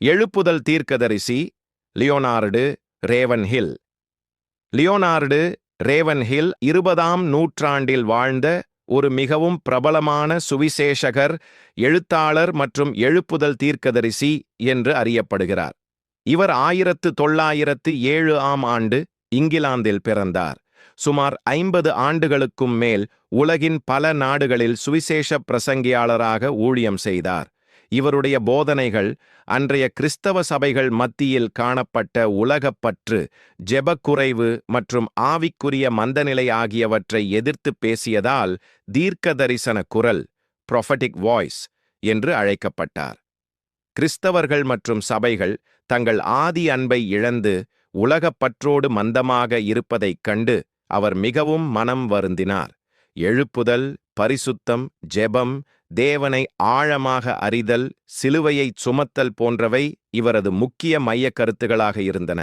எழுப்புதல் தீர்க்கதரிசி Leonard Ravenhill Leonard Ravenhill இருபதாம் நூற்றாண்டில் வாழ்ந்த ஒரு மிகவும் பிரபலமான சுவிசேஷகர் எழுத்தாளர் மற்றும் எழுப்புதல் தீர்க்கதரிசி என்று அறியப்படுகிறார். இவர் ஆயிரத்து தொள்ளாயிரத்து ஏழு ஆம் ஆண்டு இங்கிலாந்தில் பிறந்தார். சுமார் ஐம்பது ஆண்டுகளுக்கும் மேல் உலகின் பல நாடுகளில் சுவிசேஷ பிரசங்கியாளராக ஊழியம் செய்தார். இவருடைய போதனைகள் அன்றைய கிறிஸ்தவ சபைகள் மத்தியில் காணப்பட்ட உலகப்பற்று ஜெபக்குறைவு மற்றும் ஆவிக்குரிய மந்தநிலை ஆகியவற்றை எதிர்த்து பேசியதால் தீர்க்க தரிசன குரல் ப்ரொஃபட்டிக் வாய்ஸ் என்று அழைக்கப்பட்டார். கிறிஸ்தவர்கள் மற்றும் சபைகள் தங்கள் ஆதி அன்பை இழந்து உலகப்பற்றோடு மந்தமாக இருப்பதைக் கண்டு அவர் மிகவும் மனம் வருந்தினார். எழுப்புதல் பரிசுத்தம் ஜெபம் தேவனை ஆழமாக அறிதல் சிலுவையைச் சுமத்தல் போன்றவை இவரது முக்கிய மையக் கருத்துகளாக இருந்தன.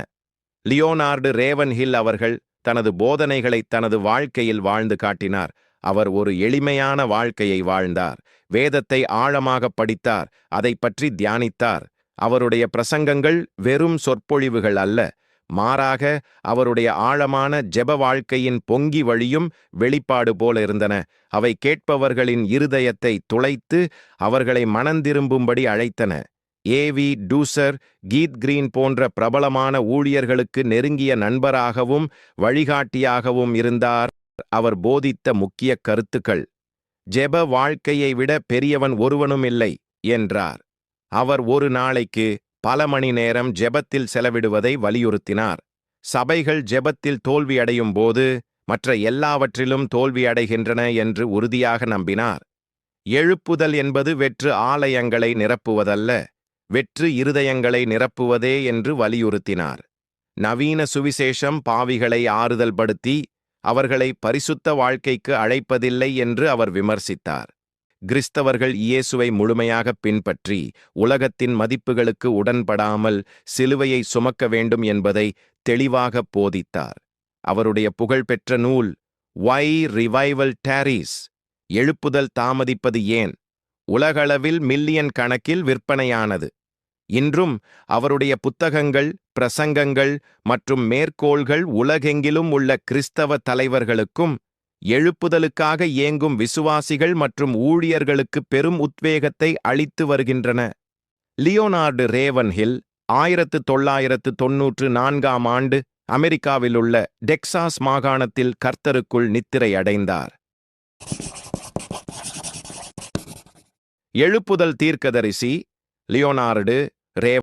லியோனார்டு ரேவன் ஹில் அவர்கள் தனது போதனைகளை தனது வாழ்க்கையில் வாழ்ந்து காட்டினார். அவர் ஒரு எளிமையான வாழ்க்கையை வாழ்ந்தார். வேதத்தை ஆழமாக படித்தார். அதை பற்றி தியானித்தார். அவருடைய பிரசங்கங்கள் வெறும் சொற்பொழிவுகள் அல்ல. மாறாக அவருடைய ஆழமான ஜெப வாழ்க்கையின் பொங்கி வழியும் வெளிப்பாடு போல இருந்தன. அவை கேட்பவர்களின் இருதயத்தை துளைத்து அவர்களை மனந்திரும்பும்படி அழைத்தன. ஏவி டூசர் கீத் கிரீன் போன்ற பிரபலமான ஊழியர்களுக்கு நெருங்கிய நண்பராகவும் வழிகாட்டியாகவும் இருந்தார் அவர் போதித்த முக்கிய கருத்துக்கள். ஜெப வாழ்க்கையை விட பெரியவன் ஒருவனும் இல்லை என்றார். அவர் ஒரு நாளைக்கு பல மணி நேரம் ஜெபத்தில் செலவிடுவதை வலியுறுத்தினார். சபைகள் ஜெபத்தில் தோல்வியடையும் போது மற்ற எல்லாவற்றிலும் தோல்வியடைகின்றன என்று உறுதியாக நம்பினார். எழுப்புதல் என்பது வெற்று ஆலயங்களை நிரப்புவதல்ல வெற்று இருதயங்களை நிரப்புவதே என்று வலியுறுத்தினார். நவீன சுவிசேஷம் பாவிகளை ஆறுதல் படுத்தி அவர்களை பரிசுத்த வாழ்க்கைக்கு அழைப்பதில்லை என்று அவர் விமர்சித்தார். கிறிஸ்தவர்கள் இயேசுவை முழுமையாக பின்பற்றி உலகத்தின் மதிப்புகளுக்கு உடன்படாமல் சிலுவையை சுமக்க வேண்டும் என்பதை தெளிவாக போதித்தார். அவருடைய புகழ்பெற்ற நூல் வை ரிவைவல் டேரிஸ் எழுப்புதல் தாமதிப்பது ஏன்? உலகளவில் மில்லியன் கணக்கில் விற்பனையானது. இன்றும் அவருடைய புத்தகங்கள் பிரசங்கங்கள் மற்றும் மேற்கோள்கள் உலகெங்கிலும் உள்ள கிறிஸ்தவ தலைவர்களுக்கும் எழுப்புதலுக்காக இயங்கும் விசுவாசிகள் மற்றும் ஊழியர்களுக்கு பெரும் உத்வேகத்தை அளித்து வருகின்றன. லியோனார்டு ரேவன் ஹில் ஆயிரத்து தொள்ளாயிரத்து தொன்னூற்று நான்காம் ஆண்டு அமெரிக்காவிலுள்ள டெக்சாஸ் மாகாணத்தில் கர்த்தருக்குள் நித்திரை அடைந்தார் எழுப்புதல் தீர்க்கதரிசி லியோனார்டு ரே